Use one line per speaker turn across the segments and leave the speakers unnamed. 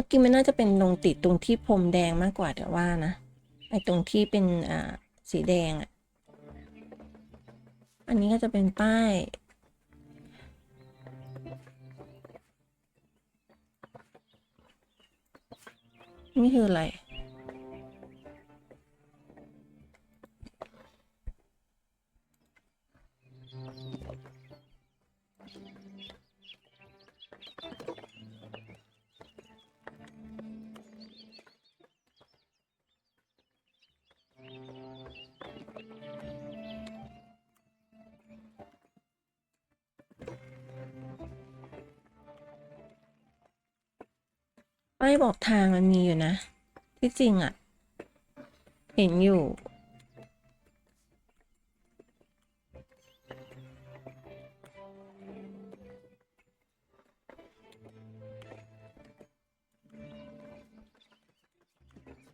มื่อกี้มันน่าจะเป็นตรงติดตรงที่พรมแดงมากกว่าแต่ว่านะไอ้ตรงที่เป็นอ่าสีแดงอะอันนี้ก็จะเป็นป้ายนี่คืออะไร ป้ายบอกทางมันมีอยู่นะ ที่จริงอะ่ะ เห็นอยู่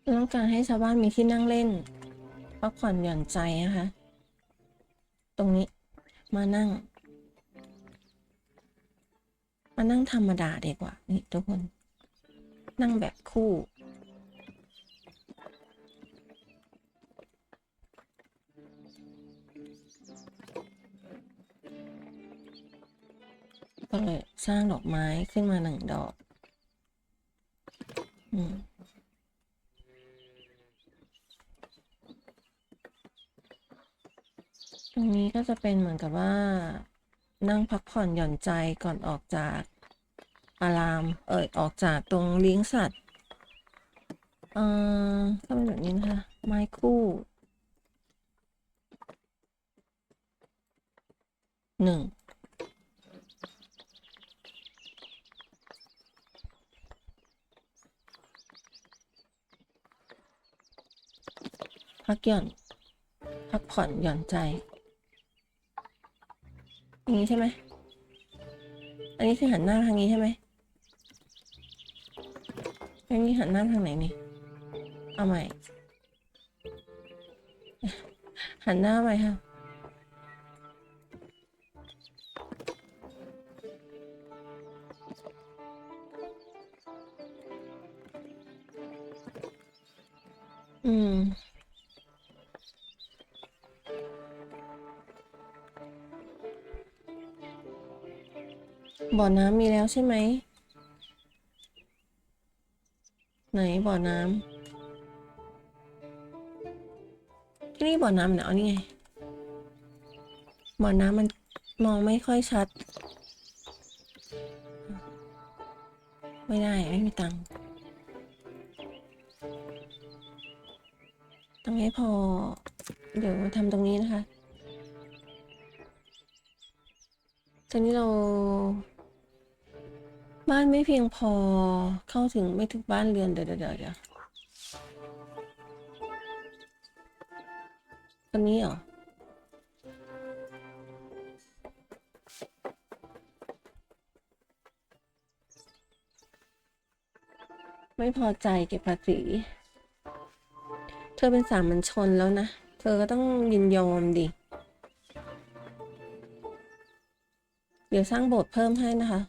ต้องการให้ชาวบ้านมีที่นั่งเล่นพักผ่อนหย่อนใจนะคะ ตรงนี้มานั่ง มานั่งธรรมดาดีกว่า นี่ทุกคน นั่งแบบคู่ ก็เลยสร้างดอกไม้ขึ้นมาหนึ่งดอก อืมตรงนี้ก็จะเป็นเหมือนกับว่า นั่งพักผ่อนหย่อนใจก่อนออกจาก อาราม เอ่ยออกจากตรงเลี้ยงสัตว์เอ่อก็เป็นแบบนี้นะคะไม้คู่หนึ่งพักหย่อน พักผ่อนหย่อนใจ อย่างนี้ใช่ไหม อันนี้คือหันหน้าทางนี้ใช่ไหม อันนี้หันหน้าทางไหนนี่ เอาใหม่ หันหน้าไปค่ะอืม บ่อน้ำมีแล้วใช่ไหม ไหนบ่อน้ำที่นี่บ่อน้ำเนี่ยเอานี่ไง บ่อน้ำมันมองไม่ค่อยชัด ไม่ได้ไม่มีตังค์ต้องให้พอ เดี๋ยวทำตรงนี้นะคะตอนนี้เรา บ้านไม่เพียงพอเข้าถึงไม่ถึงบ้านเรือนเดี๋ยวเดี๋ยวเดี๋ยววตอนนี้เหรอไม่พอใจเก็บภาษี เธอเป็นสามัญชนแล้วนะ เธอก็ต้องยินยอมดิ เดี๋ยวสร้างโบสถ์เพิ่มให้นะคะ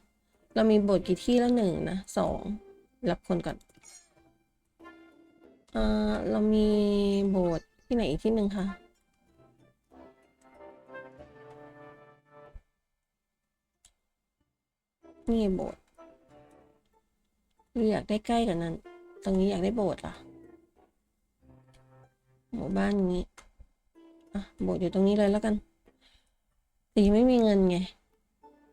เรามีโบสถ์กี่ที่แล้วหนึ่งนะสองรับคนก่อนเอ่อเรามีโบสถ์ที่ไหนอีกที่หนึ่งคะนี่โบสถ์อยากได้ใกล้กันนั้น ตรงนี้อยากได้โบสถ์เหรอหมู่บ้านนี้อะโบสถ์อยู่ตรงนี้เลยแล้วกันแต่ยังไม่มีเงินไง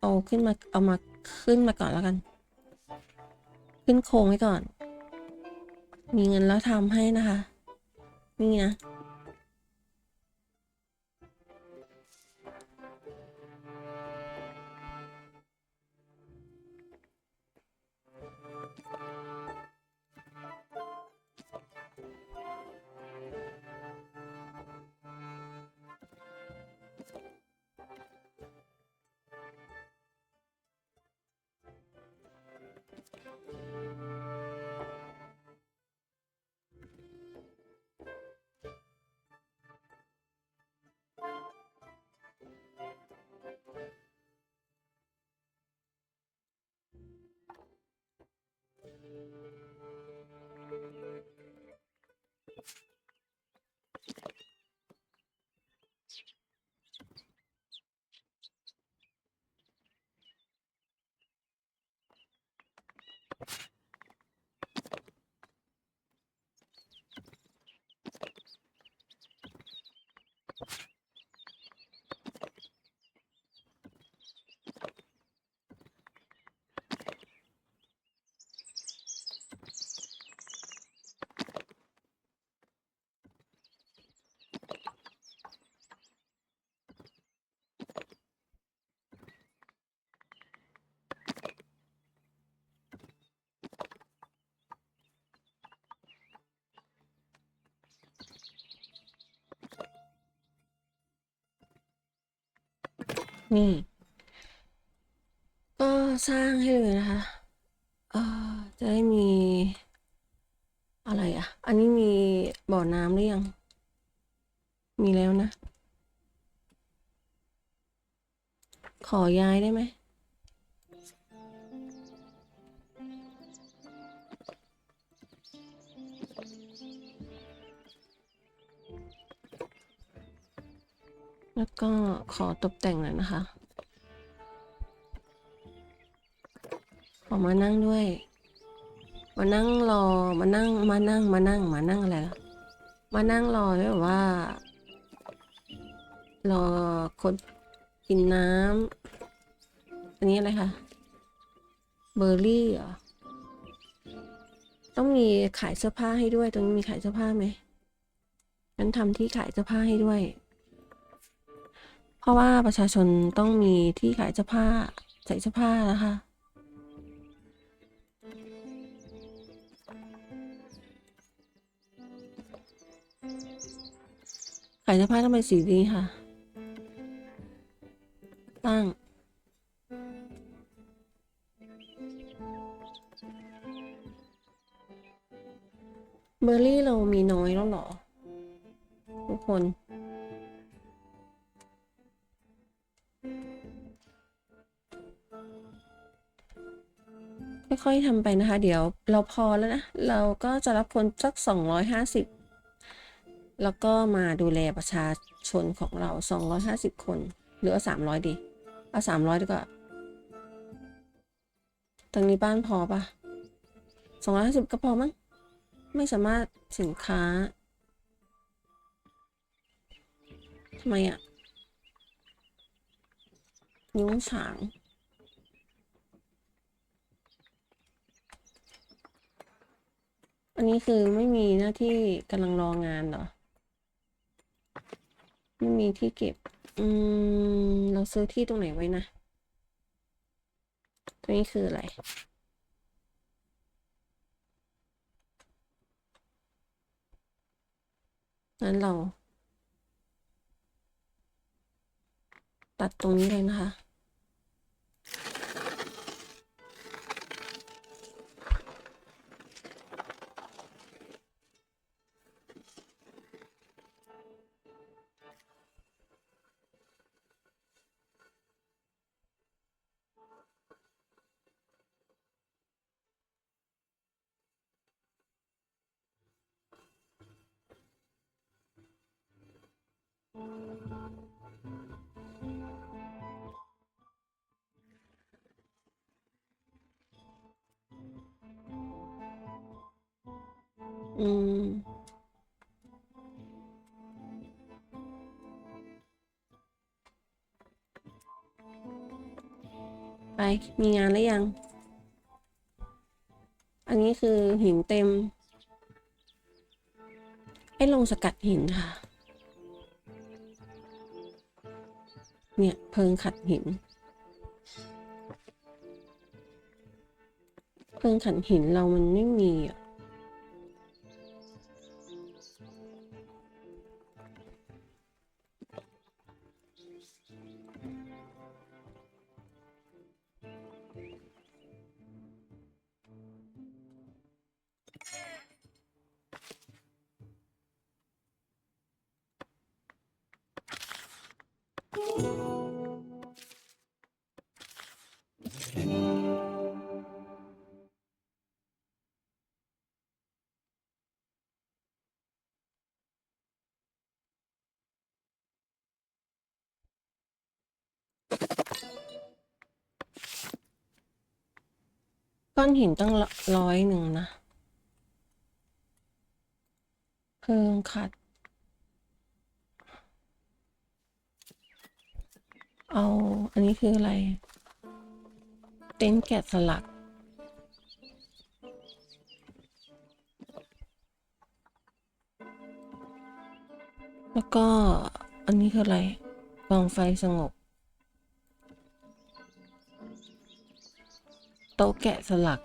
เอาขึ้นมาเอามา ขึ้นมาก่อนแล้วกัน ขึ้นโครงไว้ก่อน มีเงินแล้วทำให้นะคะ นี่นะ นี่ ก็สร้างให้เลยนะคะ เอ่อจะได้มี อะไรอะ อันนี้มีบ่อน้ำหรือยัง มีแล้วนะ ขอย้ายได้ไหม อตกแต่งหน่อยนะคะ ขอมานั่งด้วย มานั่งรอ มานั่ง มานั่ง มานั่ง มานั่งอะไรล่ะมานั่งรอแบบว่า รอคนกินน้ำ อันนี้อะไรคะ เบอร์รี่เหรอ ต้องมีขายเสื้อผ้าให้ด้วย ตรงนี้มีขายเสื้อผ้าไหมงั้นทำที่ขายเสื้อผ้าให้ด้วย เพราะว่าประชาชนต้องมีที่ขายเสื้อผ้าใส่เสื้อผ้านะคะ ขายเสื้อผ้าต้องเป็นสีนี้ค่ะ ตั้งเบอร์รี่เรามีน้อยแล้วหรอ ทุกคน ค่อยๆทำไปนะคะ เดี๋ยวเราพอแล้วนะ เราก็จะรับคนสักสองร้อยห้าสิบแล้วก็มาดูแลประชาชนของเราสองร้อยห้าสิบคน หรือว่าสามร้อยดีเอาสามร้อยดีกว่าตรงนี้บ้านพอปะสองร้อยห้าสิบก็พอมั้ง ไม่สามารถสินค้าทำไมอะนิ้วฉาง อันนี้คือไม่มีหน้าที่กำลังรองานเหรอ ไม่มีที่เก็บ อืม เราซื้อที่ตรงไหนไว้นะ ตรงนี้คืออะไรงั้นเรา ตัดตรงนี้เลยนะคะ อืม ไป มีงานแล้วยัง อันนี้คือหินเต็ม ให้ลงสกัดหินค่ะ เนี่ยเพิงขัดหิน เพิงขัดหินเรามันไม่มีอะ ก้อนหินตั้งร้อยหนึ่งนะ เพิ่งขัด เอา อันนี้คืออะไร เต็นแกะสลักแล้วก็อันนี้คืออะไรกองไฟสงบ โต๊ะแกะสลัก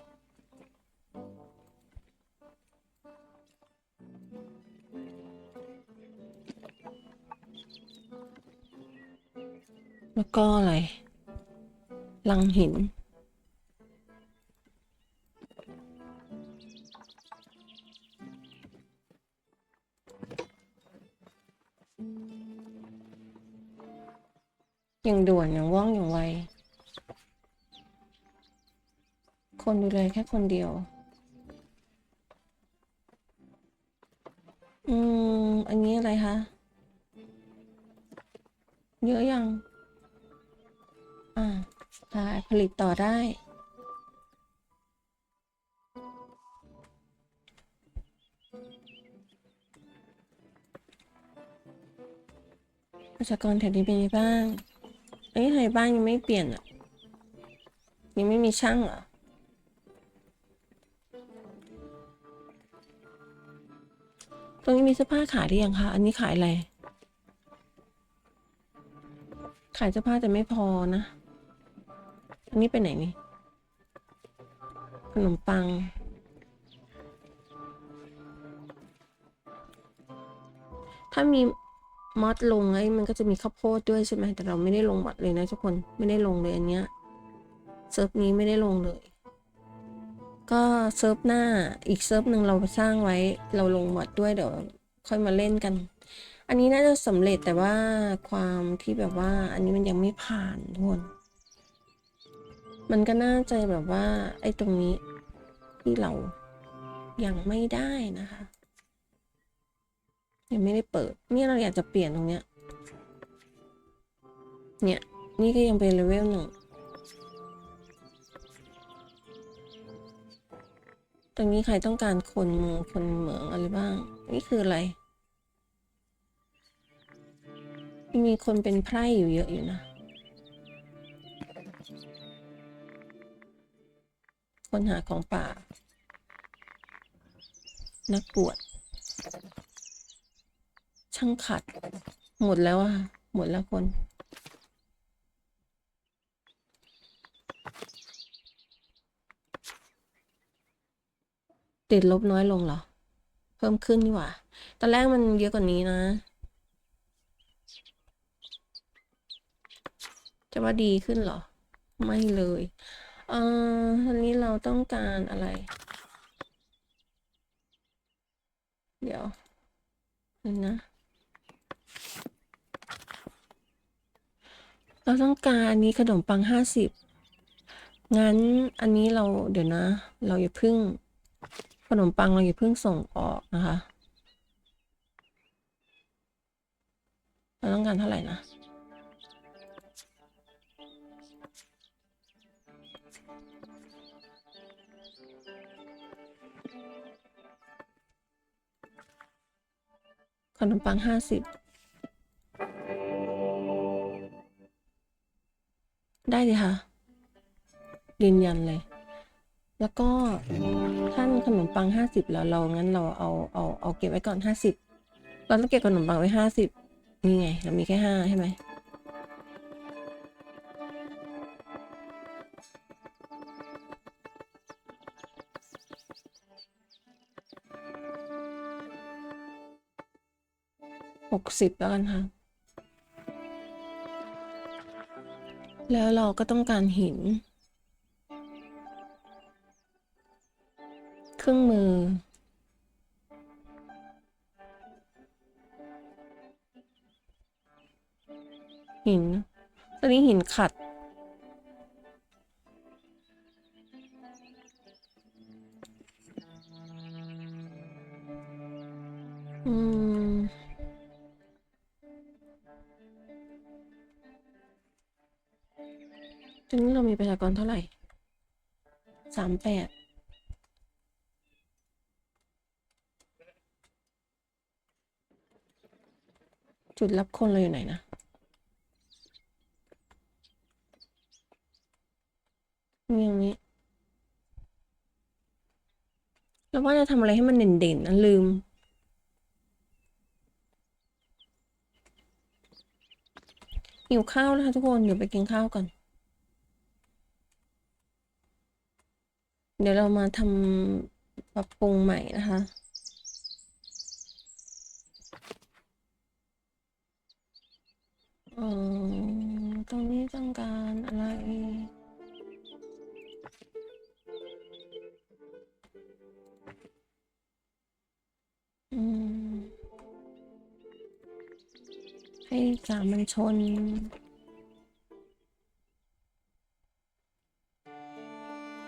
แล้วก็อะไร ลังหินอย่างด่วนอย่างว่องอย่างไว คนดูแลแค่คนเดียว อืม อันนี้อะไรคะ เยอะยัง อ่าได้ผลิตต่อได้ ประชากรแถวนี้เป็นยังไงบ้างเอ้ยไทำไมบ้านยังไม่เปลี่ยนอะ ยังไม่มีช่างเหรอ รงนี้มีเสื้อผ้าขายหรือยังคะ อันนี้ขายอะไร ขายเสื้อผ้าแต่ไม่พอนะ อันนี้ไปไหนนี่ ขนมปัง ถ้ามีมอดลงไอ้มันก็จะมีข้าวโพดด้วยใช่ไหม แต่เราไม่ได้ลงหมดเลยนะทุกคน ไม่ได้ลงเลยอันเนี้ย เซิร์ฟนี้ไม่ได้ลงเลย ก็เซิร์ฟหน้าอีกเซิร์ฟหนึ่งเราสร้างไว้เราลงมอดด้วยเดี๋ยวค่อยมาเล่นกัน อันนี้น่าจะสำเร็จแต่ว่าความที่แบบว่าอันนี้มันยังไม่ผ่านทุกคนมันก็น่าจะแบบว่า ไอ้ตรงนี้ที่เรายังไม่ได้นะคะ ยังไม่ได้เปิด เนี่ยเราอยากจะเปลี่ยนตรงเนี้ยเนี่ย นี่ก็ยังเป็นเลเวลหนึ่ง ตรงนี้ใครต้องการคนเมืองคนเหมืองอะไรบ้าง นี่คืออะไร มีคนเป็นไพร่อยู่เยอะอยู่นะ คนหาของป่า นักบวชช่างขัด หมดแล้วอะ หมดแล้วคน ติดลบน้อยลงเหรอ เพิ่มขึ้นนี่หว่า ตอนแรกมันเยอะกว่านี้นะ จะว่าดีขึ้นเหรอ ไม่เลยเอ่ออันนี้เราต้องการอะไร เดี๋ยวนึงนะ เราต้องการอันนี้ขนมปังห้าสิบงั้นอันนี้เราเดี๋ยวนะ เราอย่าพึ่ง ขนมปังเราอย่าเพึ่งส่งออกนะคะ เราต้องการเท่าไหร่นะขนมปังห้าสิบ ได้เลยค่ะยืนยันเลย แล้วก็ท่านขนมปังห้าสิบแล้วเรางั้นเราเอาเอาเอาเก็บไว้ก่อนห้าสิบเราต้องเก็บขนมปังไว้ห้าสิบนี่ไง เรามีแค่ห้าใช่ไหมหกสิบแล้วกันค่ะ แล้วเราก็ต้องการหิน เครื่องมือ หินตอนนี้หินขัด อืมตอนนี้เรามีประชากรเท่าไหร่สามแปด จุดรับคนเราอยู่ไหนนะ มีอย่างนี้ แล้วว่าจะทำอะไรให้มันเด่นๆนะลืม หิวข้าวแล้วค่ะทุกคน เดี๋ยวไปกินข้าวก่อน เดี๋ยวเรามาทำปรับปรุงใหม่นะคะ เออ ต้องการอะไร อืม ให้สามัญชน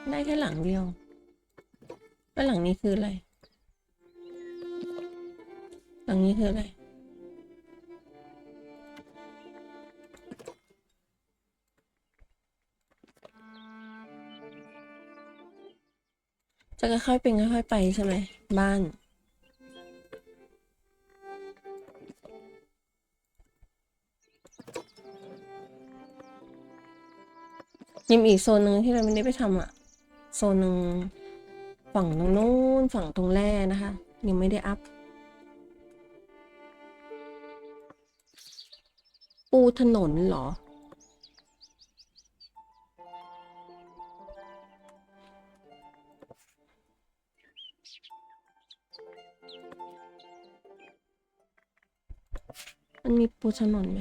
ได้แค่หลังเดียว แล้วหลังนี้คืออะไร หลังนี้คืออะไร จะค่อยๆเป็นค่อยๆไปใช่ไหมบ้าน ยิมอีกโซนหนึ่งที่เราไม่ได้ไปทำอะโซนหนึ่งฝั่งตรงนู้นฝั่งตรงแร่นะคะ ยังไม่ได้อัพ ปูถนนเหรอ มันมีปูถนนไหม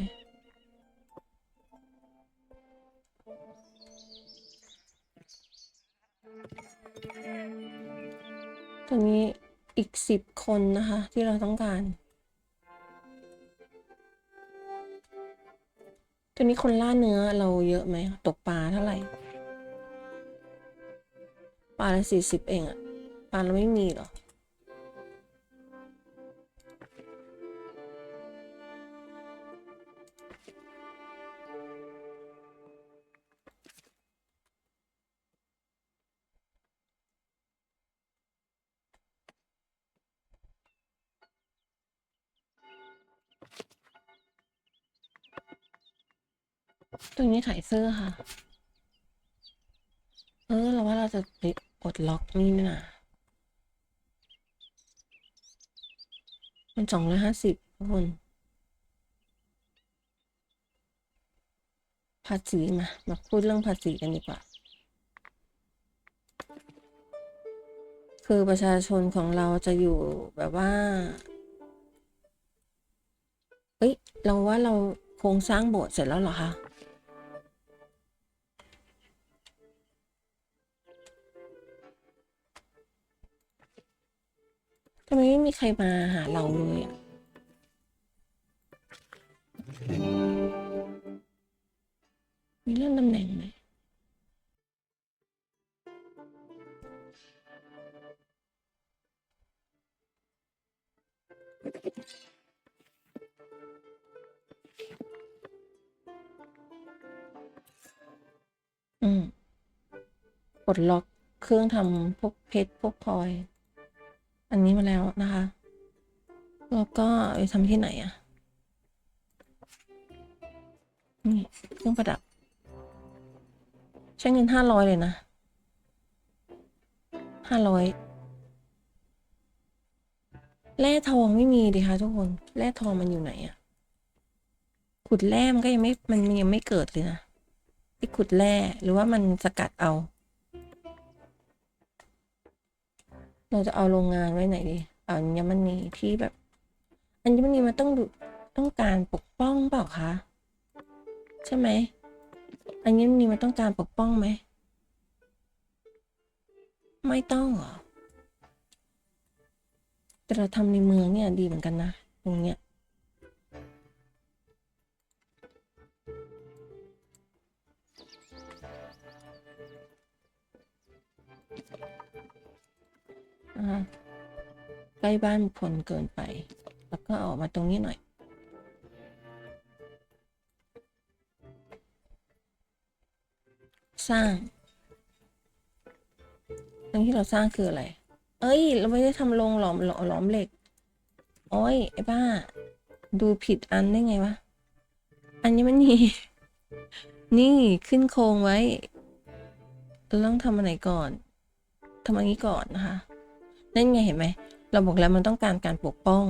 ตรงนี้อีกสิบคนนะคะ ที่เราต้องการตัวนี้คนล่าเนื้อเราเยอะไหมตกปลาเท่าไหร่ ปลาละสี่สิบเองอะปลาเราไม่มีหรอ ตรงนี้ขายเสื้อค่ะ เออ เราว่าเราจะไปกดล็อกนี่นะ มันสองร้อยห้าสิบคนภาษีมา มาพูดเรื่องภาษีกันดีกว่า คือประชาชนของเราจะอยู่แบบว่า เอ้ย เราว่าเราโครงสร้างโบสถ์เสร็จแล้วเหรอคะ ทำไมไม่มีใครมาหาเราเลยอะมีเรื่องตำแหน่งไหมอืมปลดล็อกเครื่องทำพวกเพชรพวกพลอย อันนี้มาแล้วนะคะ แล้วก็เอาไปทำที่ไหนอะนี่เครื่องประดับ ใช้เงินห้าร้อยเลยนะห้าร้อยแร่ทองไม่มีดิคะทุกคน แร่ทองมันอยู่ไหนอะขุดแร่มันก็ยังไม่ มันยังไม่เกิดเลยนะที่ขุดแร่หรือว่ามันสกัดเอา เราจะเอาโรงงานไว้ไหนดีเอาอัญมณีที่แบบ อัญมณีมันต้องดูต้องการปกป้องเปล่าคะ ใช่ไหมอัญมณีมันต้องการปกป้องไหม ไม่ต้องเหรอแต่เราทำในเมืองเนี่ยดีเหมือนกันนะ ตรงเนี้ย ใกล้บ้านคนเกินไป แล้วก็ออกมาตรงนี้หน่อย สร้าง ตรงที่เราสร้างคืออะไร เอ้ย เราไม่ได้ทำโรงหลอมหลอหลอมเหล็ก โอ้ย ไอ้บ้า ดูผิดอันได้ไงวะ อันนี้มันนี่ นี่ขึ้นโครงไว้ เราต้องทำอันไหนก่อนทำอันนี้ก่อนนะคะ นั่นไงเห็นไหม เราบอกแล้วมันต้องการการปกป้อง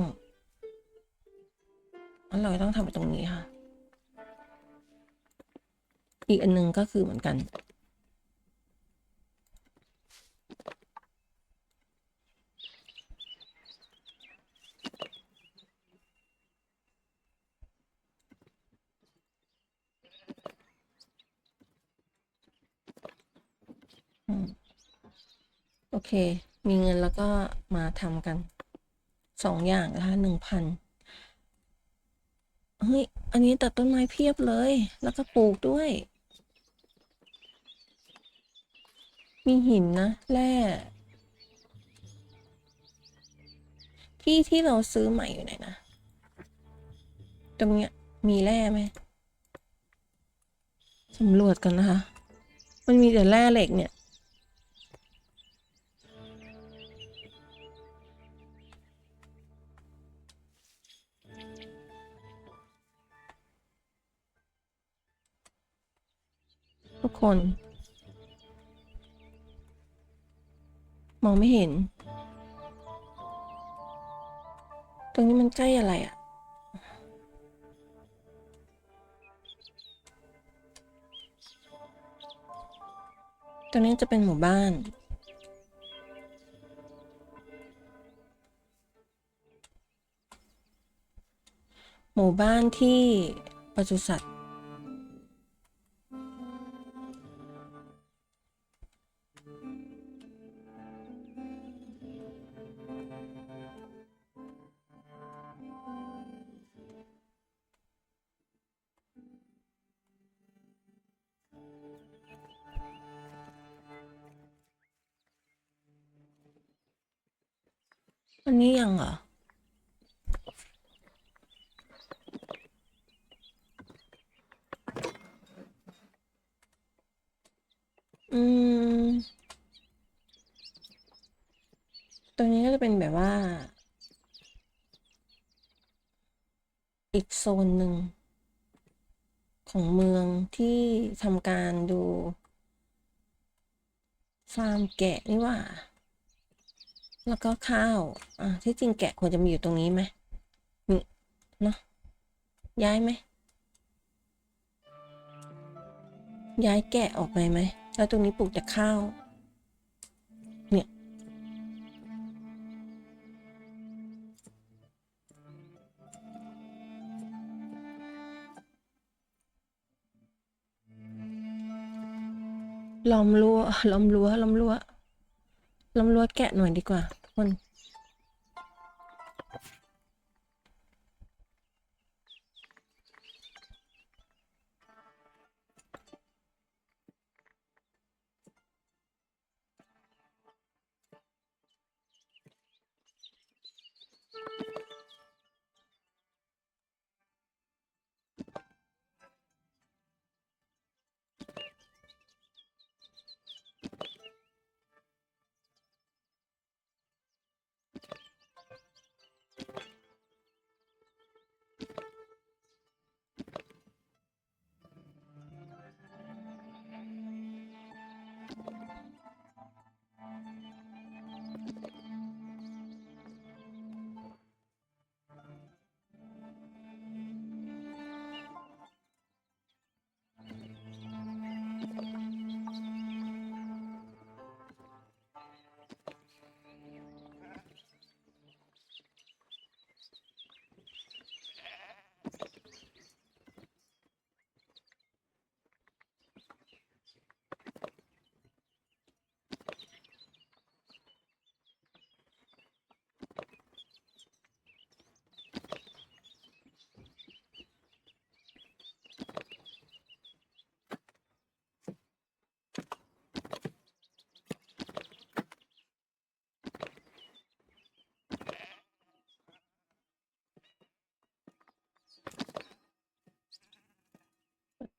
อันเราต้องทำตรงนี้ค่ะ อีกอันนึงก็คือเหมือนกัน โอเค มีเงินแล้วก็มาทำกันสองอย่างนะคะหนึ่งพันเฮ้ย อันนี้ตัดต้นไม้เพียบเลย แล้วก็ปลูกด้วย มีหินนะแร่ที่ที่เราซื้อใหม่อยู่ไหนนะ ตรงเนี้ยมีแร่ไหมสำรวจกันนะคะ มันมีแต่แร่เหล็กเนี่ย คน มองไม่เห็น ตรงนี้มันใกล้อะไรอะ่ะ ตรงนี้จะเป็นหมู่บ้านหมู่บ้านที่ปศุสัตว์ อันนี้ยังเหรออืม ตรงนี้ก็จะเป็นแบบว่า อีกโซนหนึ่ง ของเมืองที่ทำการดู ฟาร์มแกะนี่ว่า แล้วก็ข้าว อะที่จริงแกะควรจะมีอยู่ตรงนี้ไหมนี่เนาะย้ายไหม ย้ายแกะออกไปไหม แล้วตรงนี้ปลูกแต่ข้าว เนี่ย ล้อมรั้วล้อมรั้วล้อมรั้วล้อมรั้วแกะหน่อยดีกว่า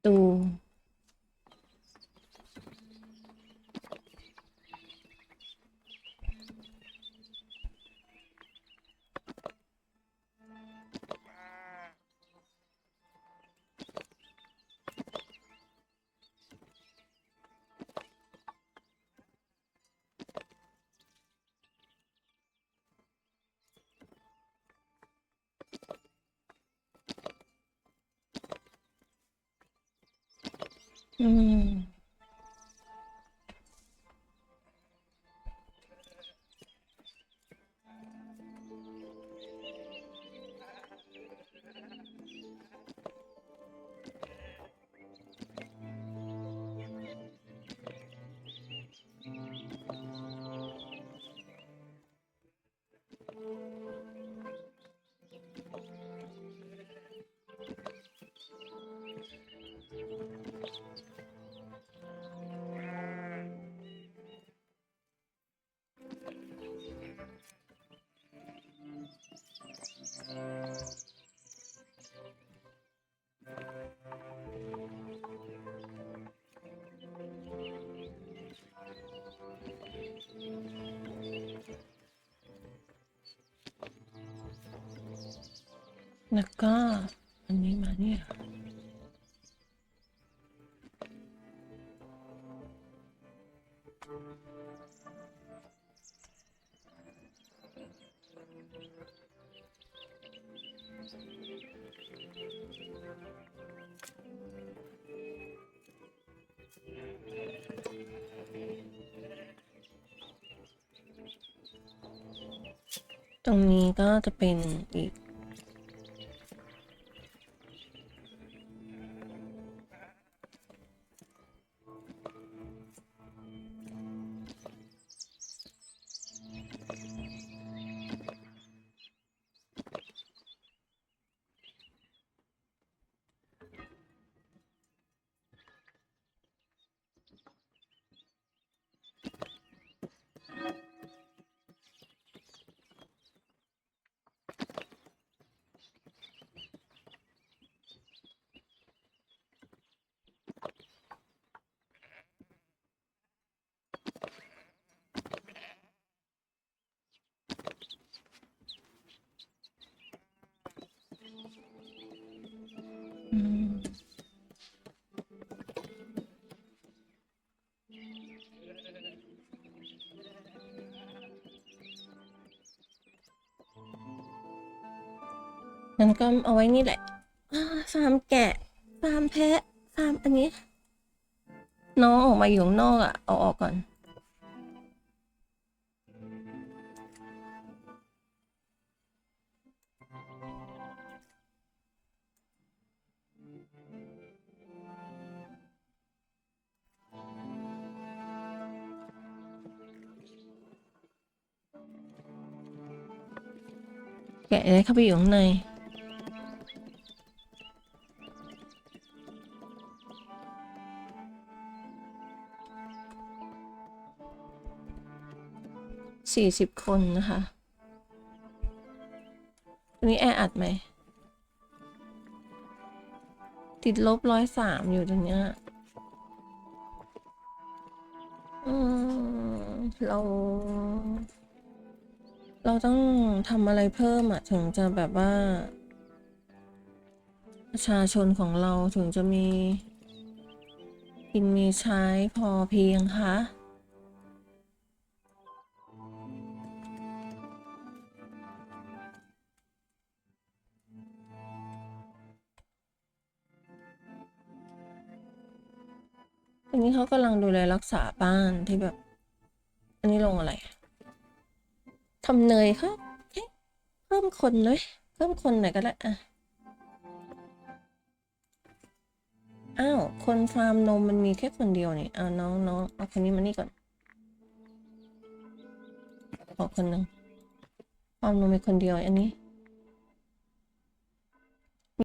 2嗯。 แล้วก็อันนี้มาเนี่ยตรงนี้ก็จะเป็นอีก งั้นก็เอาไว้นี่แหละฟาร์มแกะฟาร์มแพะฟาร์มอันนี้ น้องออกมาอยู่ข้างนอกอะ่ะ เอาออกก่อน แกะได้เข้าไปอยู่ข้างใน สี่สิบคนนะคะอันนี้แออัดไหม ติดลบร้อยสามอยู่ตรงเนี้ยเรา เราต้องทำอะไรเพิ่มอะถึงจะแบบว่า ประชาชนของเราถึงจะมีกินมีใช้พอเพียงคะ นี้เขากำลังดูแลรักษาบ้านที่แบบ อันนี้ลงอะไรทำเนยครับเอ๊ะเพิ่มคนเลยเพิ่มคนหน่อยก็ได้อะอ้าวคนฟาร์มนมมันมีแค่คนเดียวนี่เอาน้องน้องเอาคนนี้มานี่ก่อนขอคนหนึ่งฟาร์มนมมีคนเดียวอันนี้